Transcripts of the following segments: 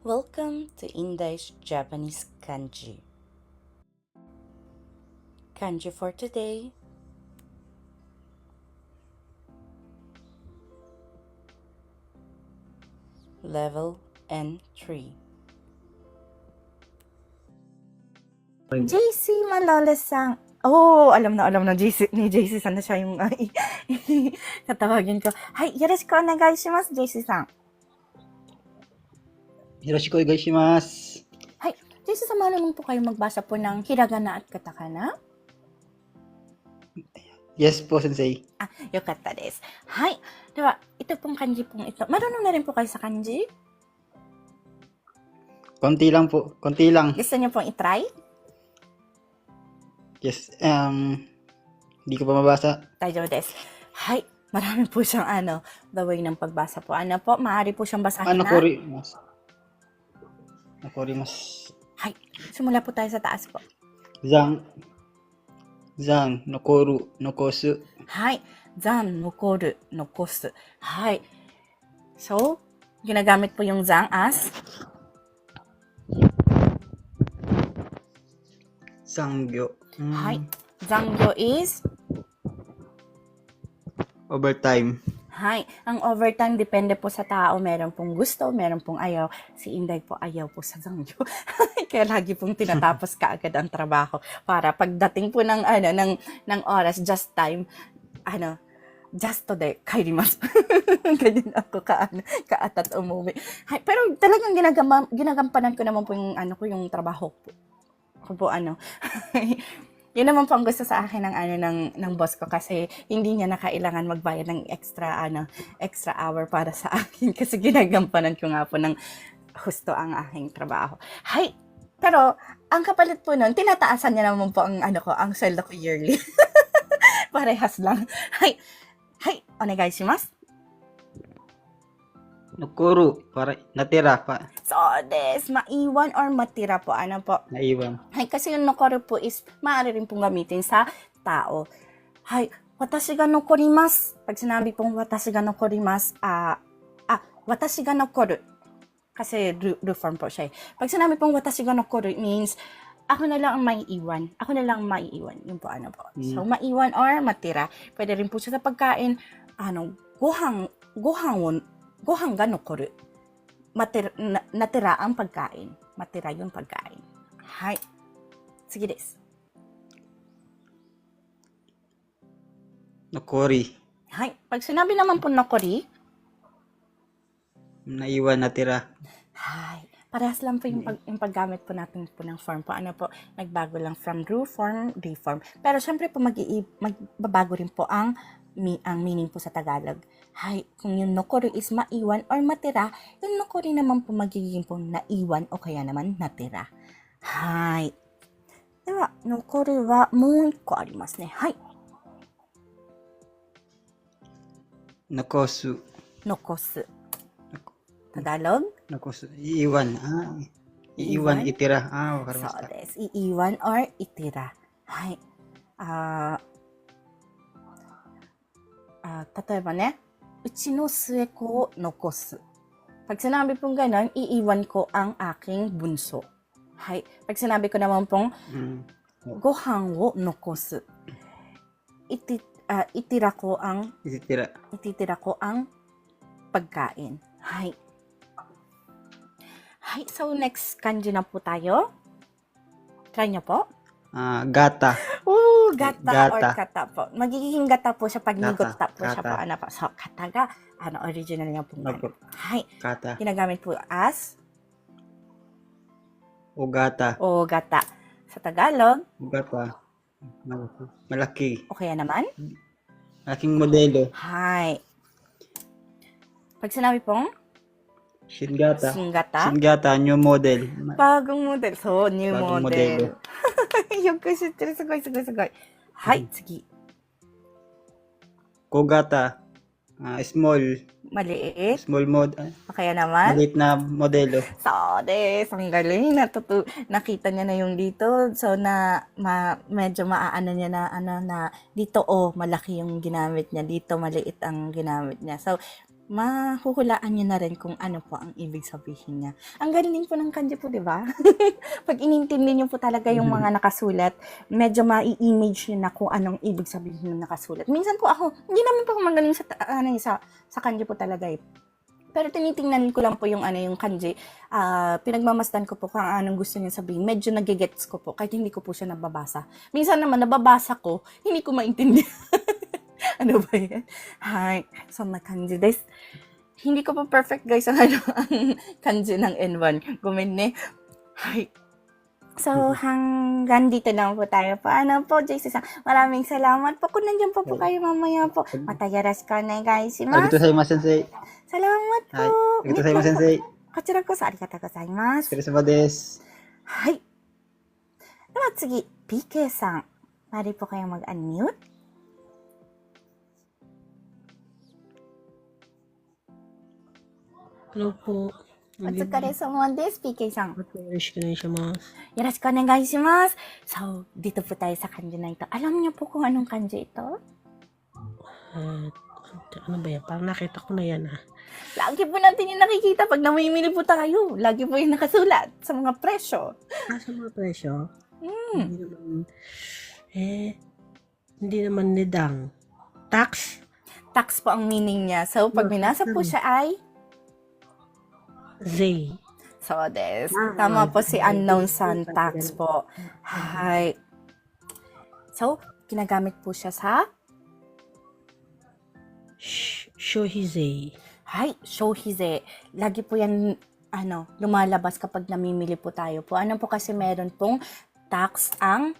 Welcome to Indai's Japanese Kanji. Kanji for today. Level N3. JC Maloles-san. Oh, alam na, alam na, JC, ni JC san na siya yung ay, tatawagin ko. Hay, yoroshiku onegai shimasu, JC さん。よろしくお願いします。 JC さん, marunong po kayo magbasa po ng hiragana at katakana? Yes po, sensei. あ、よかったです。はい。では、ito pong kanji pong ito. Marunong na rin po kayo sa kanji? Konti lang po. Konti lang. Gusto niyo pong itry? Yes. Um, hindi ko pa mabasa. 大丈夫です。はい。Marami po siyang ano, the way ng pagbasa po. Ano po, maaari po siyang basahin Ano na. ko rin? Mas. Ako rin mas.はい. Simula po tayo sa taas po. Zang. Zang. Nokoru. Nokosu. はい。残、残る、残す。はい。So, ginagamit po yung zang as Sangyo. Mm, Hi. Zangyo is Overtime. Hi. Ang overtime depende po sa tao. Meron pong gusto, meron pong ayaw. Si Inday po ayaw po sa Zangyo. Kaya lagi pong tinatapos kaagad ang trabaho para pagdating po ng ano ng ng oras just time ano just today, kairimasu. Ganyan ako ka, ano, kaatat umuwi. Hay, pero talagang ginagama, ginagampanan ko naman po yung, ano ko, yung trabaho. Ko po, ano. Yun naman po gusto sa akin ng, ano, ng, ng boss ko kasi hindi niya na kailangan magbayad ng extra, ano, extra hour para sa akin kasi ginagampanan ko nga po ng husto ang aking trabaho. Hay, pero, ang kapalit po nun, tinataasan niya naman po ang, ano ko, ang sweldo ko yearly. Parehas lang. Hay, hay, onegai shimasu. Nokoru. Para natira pa. So, des, maiwan or matira po. Ano po? Naiwan. Hay, kasi yung nokoru po is, maaari rin pong gamitin sa tao. Hay, watashi ga nokorimasu. Pag sinabi pong watashi ga nokorimasu, ah, ah, watashi ga nokoru. Kasi ru, ru form po siya eh. Pag sinabi pong watashi ga nokoru, means, ako na lang ang maiiwan. Ako na lang ang maiiwan. Yun po ano po. So, maiwan or matira. Pwede rin po siya sa pagkain. Ano, gohang, gohang wo, gohang ga nokoru. Matir, na, natira ang pagkain. Matira yung pagkain. Hai. Sige des. Nokori. Hai. Pag sinabi naman po nokori, Naiwan natira. Hi. Parehas lang po yung, pag, yung paggamit po natin po ng form po. Ano po, nagbago lang from ru form, re form. Pero syempre po mag magbabago rin po ang, mi, ang meaning po sa Tagalog. Hay, kung yung nokori is maiwan or matira, yung nokori naman po magiging po naiwan o kaya naman natira. Hay. Diba, nokori wa mo iko arimasu ne. Hay. Nakosu. Nakosu. Tagalog? Nakosu. Iiwan. Ah. Iiwan, itira. Ah. So, this. Iiwan or itira. Hay. Ah, uh, あー例えばね、うちの末子を残す。Pag sinabi pong ganon, iiwan ko ang aking bunso. Hay. Pag sinabi ko naman pong, Mm. gohan wo nokosu. Iti, ah, itira ko ang, Ititira. ititira ko ang pagkain. Hay. Hay. So, next kanji na po tayo. Try niyo po. Ah, gata. Gata, Gata. or kata po. Magiging gata po siya pag nigota po siya po. Ano po. So, kata ga, ano, original niya po. Hay. Kata. Ginagamit po as O gata. o gata. Sa Tagalog, Gata. Malaki. O kaya naman, Malaking modelo. hay. Pag sinabi pong Shingata. singata, Shingata, new model. bagong model. So, new Bagong model. よく知ってる。すごいすごいすごい。はい、次。 Kogata. Ah, small. Maliit. Small mod. ah, O kaya naman, Maliit na modelo. So, des, ang galing. Natutu nakita niya na yung dito. So, na, ma medyo maaano niya na, ano, na, dito, oh, malaki yung ginamit niya. Dito, maliit ang ginamit niya. So, mahuhulaan niyo na rin kung ano po ang ibig sabihin niya. Ang galing po ng kanji po, di ba? Pag inintindi niyo po talaga yung mga nakasulat, medyo ma-image niyo na kung anong ibig sabihin ng nakasulat. Minsan po ako, hindi naman po ako magaling sa, ano, eh, sa, sa kanji po talaga eh. Pero tinitingnan ko lang po yung ano yung kanji. Ah, pinagmamasdan ko po kung anong gusto niya sabihin. Medyo nagigets ko po kahit hindi ko po siya nababasa. Minsan naman nababasa ko, hindi ko maintindihan. ano ba yan? Hi, so na kanji des. Hindi ko pa perfect guys ang ano ang kanji ng N1. Gumenne. Hi. So, hanggang dito lang po tayo. Paano po, JC sa Maraming salamat po. Kung nandiyan po po kayo mamaya po. Matayaras ka na guys. Agito sa sensei. Salamat po. はい。agito sa sensei. こちらこそありがとうございます。お疲れ様です。はい。では次、PK さん。Mari po kayong mag-unmute. Hello po. お疲れ様です、PK さん。 Atよろしくお願いします。よろしくお願いします。So, dito po tayo sa kanji na ito. Alam niyo po kung anong kanji ito? At, ano ba yan? Parang nakita ko na yan ah. Lagi po natin yung nakikita pag namimili po tayo. Lagi po yung nakasulat sa mga presyo. Ah, sa mga presyo? Hmm. Hindi naman, eh, hindi naman nidang. Tax? Tax po ang meaning niya. So, pag minasa po siya ay Zay. So, des. Ah, Tama po si unknown sun tax po. Hi. So, ginagamit po siya sa Sh-. Hi, shohize. Lagi po yan, ano, lumalabas kapag namimili po tayo po. Ano po kasi meron pong tax ang,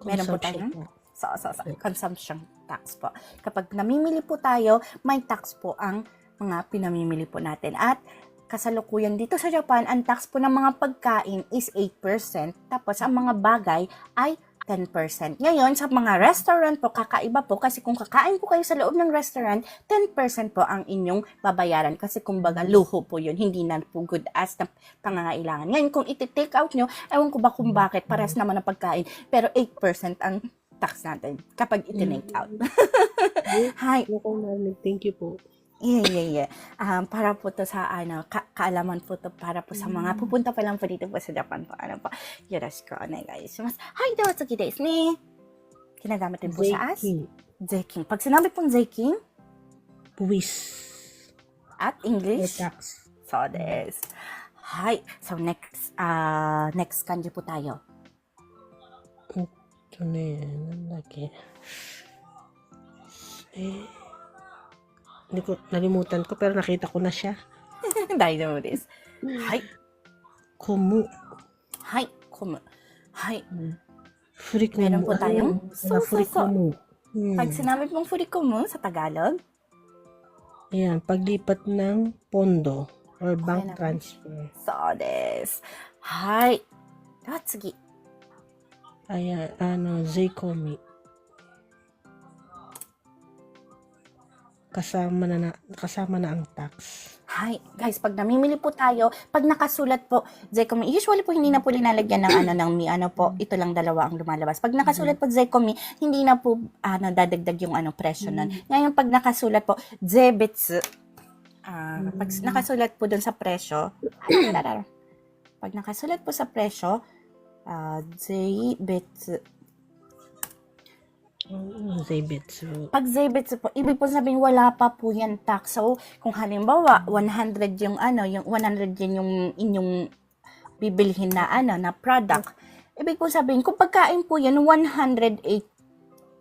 Meron po Consumption tayong? so, so, so, consumption tax po. Kapag namimili po tayo, may tax po ang mga pinamimili po natin. At kasalukuyan dito sa Japan, ang tax po ng mga pagkain is 8%. Tapos ang mga bagay ay 10%. Ngayon, sa mga restaurant po, kakaiba po kasi kung kakain po kayo sa loob ng restaurant, 10% po ang inyong babayaran kasi kumbaga luho po yun, hindi na po good as na pangangailangan. Ngayon, kung iti-take out nyo, ewan ko ba kung bakit, pares naman ang pagkain, pero 8% ang tax natin kapag iti-take out. Hi? Thank you po. Yeah, yeah, yeah. Um, para po to sa ano, ka- kaalaman po to para po sa mga pupunta pa lang po dito po sa Japan po. Ano po, yoroshiku onegai shimasu. Hi, dewa tsugi desu ne. Ginagamit din po sa as. King. Zeking. Pag sinabi pong Zeking Buwis. at English, tax. so des. Hi. So next, uh, next kanji po tayo. Ito na yan. Ang laki. Eh, hindi ko, nalimutan ko pero nakita ko na siya. Daijoubu desu. Hi. Kumu. Hi. Komu. Hi. Furikomu. Meron po tayong- Ano? So, so, so. Furikomu. Hmm. Pag sinabi pong furikomu sa Tagalog, Ayan, paglipat ng pondo or na. bank transfer. そうです。はい。では次。 Ayan, ano, Zaycomi. Kasama na, na kasama na ang tax. Hi. Guys, pag namimili po tayo, pag nakasulat po, Zekomi, usually po hindi na po linalagyan ng ano ng mi, ano po, ito lang dalawa ang lumalabas. Pag nakasulat po Zekomi, hindi na po ano dadagdag yung ano presyo nun. Ngayon pag nakasulat po Zebetsu, ah, pag nakasulat po dun sa presyo, pag nakasulat po sa presyo, ah, Zebetsu, Oh, Zaybetsu. Pag Zaybetsu po, ibig po sabihin wala pa po yan tax. So, kung halimbawa, 100 yung ano, yung 100 yan yung inyong bibilhin na ano, na product. Ibig po sabihin, kung pagkain po yan, 108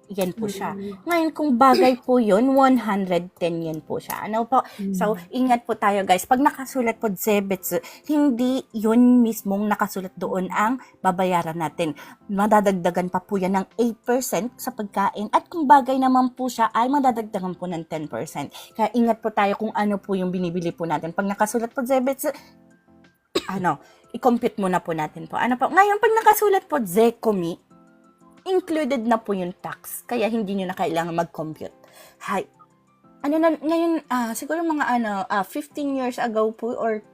yan po siya. Ngayon, kung bagay po yun, 110 yan po siya. Ano po? So, ingat po tayo guys. Pag nakasulat po Zebetsu, hindi yun mismong nakasulat doon ang babayaran natin. Madadagdagan pa po yan ng 8% sa pagkain. At kung bagay naman po siya, ay madadagdagan po ng 10%. Kaya ingat po tayo kung ano po yung binibili po natin. Pag nakasulat po Zebetsu, ano, i-compute muna po natin po. Ano po? Ngayon, pag nakasulat po Zekomi, included na po yung tax. Kaya hindi nyo na kailangan mag-compute. Hi. Ano na, ngayon, ah, siguro mga ano, ah, 15 years ago po, or,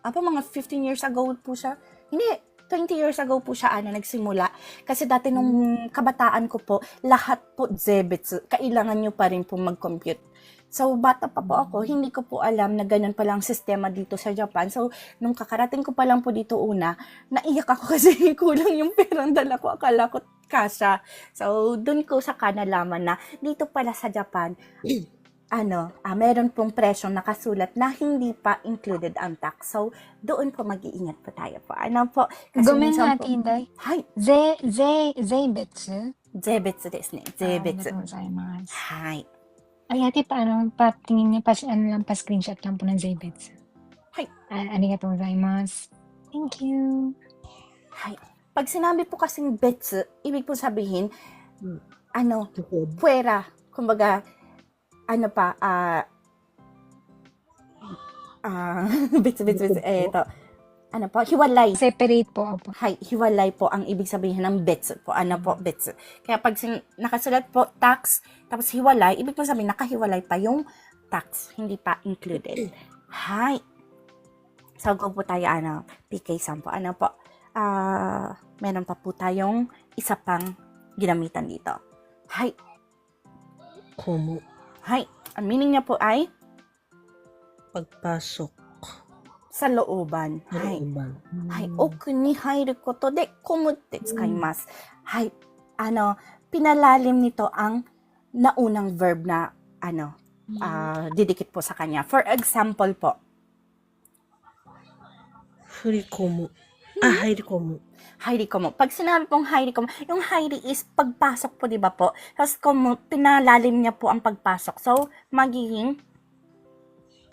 apa, mga 15 years ago po siya. Hindi, 20 years ago po siya, ano, nagsimula. Kasi dati nung kabataan ko po, lahat po Zebetsu, kailangan nyo pa rin po mag-compute. So, bata pa po ako, hindi ko po alam na ganun pala ang sistema dito sa Japan. So, nung kakarating ko pa lang po dito una, naiyak ako kasi kulang yung perang dala ko. Akala ko kasha. So, dun ko sa nalaman na dito pala sa Japan, ano, ah, meron pong presyong nakasulat na hindi pa included ang tax. So, doon po mag-iingat po tayo po. Ano po? ごめん minsan な、po- 近代。 Hi, 税、税、税別 Zebets ですね。ありが Zebets. とうございます。 Hi. Ay, ate, paano, patingin niya, pa, ano lang, pa-screenshot lang po ng Zaybets. Hi. Ah, arigatou gozaimasu. Thank you. Pag sinabi po kasing bets, ibig po sabihin, Hmm. ano, Tukod. puwera. Kumbaga, ano pa, ah, ah, bits, bits, Bukod po. eh, ito. Ano po, hiwalay. Separate po, opo. Hi, hiwalay po ang ibig sabihin ng bets po. Ano po, bets. Kaya pag sin- nakasulat po tax, tapos hiwalay, ibig po sabihin nakahiwalay pa yung tax, hindi pa included. Hi. So, go po tayo, ano, PK po. Ano po, uh, meron pa po tayong isa pang ginamitan dito. Hi. Komo. Hi. Ang meaning niya po ay? Pagpasok. Sa looban. Looban. Hai. Hmm. Oku ni hairu koto de komu te tsukaimasu. Hmm. Hai. Ano, pinalalim nito ang naunang verb na ano, uh, didikit po sa kanya. For example po. Furikomu. Ah, Heidi Komu. Heidi Komu. Pag sinabi pong Heidi Komu, yung Heidi is pagpasok po, di ba po? Tapos Komu, pinalalim niya po ang pagpasok. So, magiging...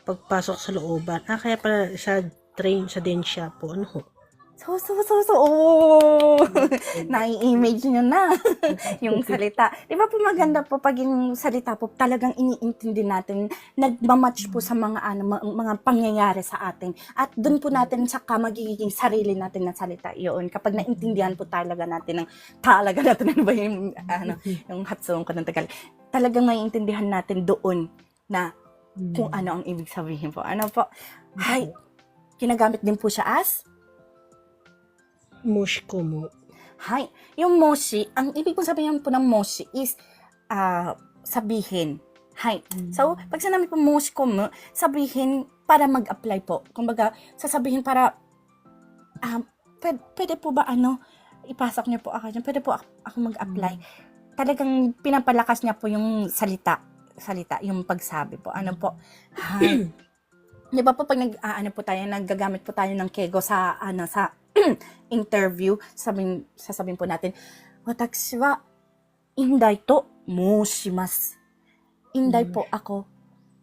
Pagpasok sa looban. Ah, kaya pala sa train, sa densya po. Ano ho? So, so, so, so, oh! Nai-image nyo na yung salita. Di ba po maganda po pag yung salita po talagang iniintindi natin, nagmamatch po sa mga ano, mga pangyayari sa atin. At doon po natin saka magiging sarili natin na salita yun. Kapag naintindihan po talaga natin ng talaga natin ano ba yung ano, yung hatsuon ko ng Tagalog. Talagang naiintindihan natin doon na kung ano ang ibig sabihin po. Ano po? Hay, kinagamit din po siya as moshikomo. Hi. Yung moshi, ang ibig kong sabihin po ng moshi is uh, sabihin. Hi. Mm. So, pag sinabi po moshikomo, sabihin para mag-apply po. Kumbaga, sasabihin para ah, um, uh, pwede, pwede po ba ano, ipasok niyo po ako dyan, pwede po ako, mag-apply. Mm. Talagang pinapalakas niya po yung salita, salita, yung pagsabi po. Ano po? Hi. Mm. Di ba po pag nag uh, ano po tayo naggagamit po tayo ng kego sa ano sa interview, sabihin, sasabihin po natin, Watashi wa, inday to, moshimasu. Inday po ako,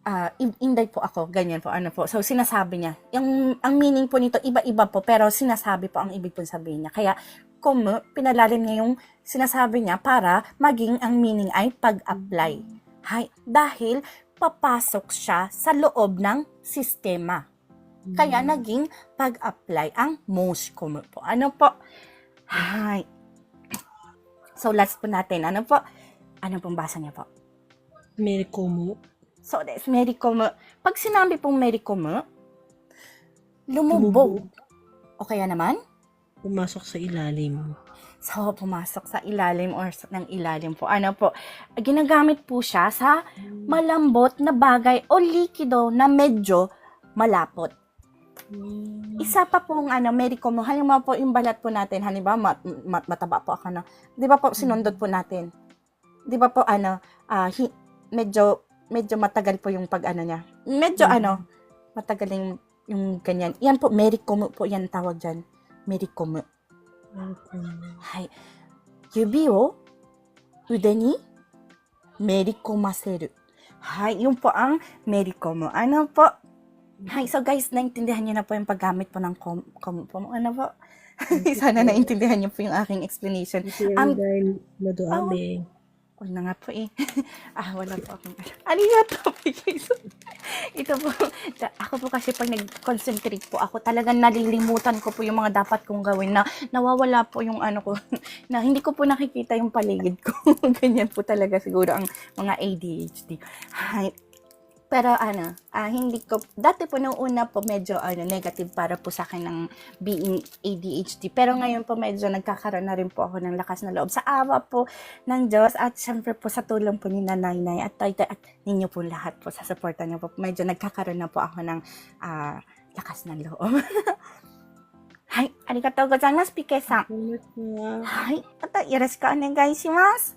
ah, in- inday po ako, ganyan po, ano po. So, sinasabi niya. Yung, ang meaning po nito, iba-iba po, pero sinasabi po ang ibig po sabihin niya. Kaya, komu, pinalalim niya yung sinasabi niya para maging ang meaning ay pag-apply. Hay, dahil papasok siya sa loob ng sistema. Mm. Kaya naging pag-apply ang most common po. Ano po? Hi. So last po natin, ano po? Ano pong basa niya po? Merikomo. So that's merikomo. Pag sinabi pong merikomo, lumubog. lumubog. O kaya naman? Pumasok sa ilalim. So, pumasok sa ilalim or ng ilalim po. Ano po? Ginagamit po siya sa mm. malambot na bagay o likido na medyo malapot. Mm. Isa pa pong ano, medico mo, halimbawa po yung balat po natin, halimbawa mat, mat, mataba po ako na, di ba po hmm. sinundot po natin? Di ba po ano, uh, hi, medyo, medyo matagal po yung pag ano niya. Medyo mm. ano, matagal yung, yung ganyan. Yan po, medico mo po yan tawag dyan. Medico mo. Mm. Yubi wo, ude ni, medico maseru. Hai, yun po ang medico mo. Ano po, Hi. So guys, naintindihan niyo na po yung paggamit po ng kom, kom, kom ano po? Sana naintindihan niyo po yung aking explanation. Yung dahil madoabe. Wala nga po eh. ah, wala po akong... Arigato po, Jesus. Ito po, ako po kasi pag nag-concentrate po ako, talagang nalilimutan ko po yung mga dapat kong gawin na nawawala po yung ano ko, na hindi ko po nakikita yung paligid ko. Ganyan po talaga siguro ang mga ADHD. Hi. Pero ano, ah, hindi ko, dati po nung una po medyo ano, negative para po sa akin ng being ADHD. Pero ngayon po medyo nagkakaroon na rin po ako ng lakas na loob sa awa po ng Diyos at syempre po sa tulong po ni Nanay Nay at Taytay at ninyo po lahat po sa suporta niyo po. Medyo nagkakaroon na po ako ng ah, lakas ng loob. はい、ありがとうございます、ピケさん。 Ulit nga. はい、またよろしくお願いします。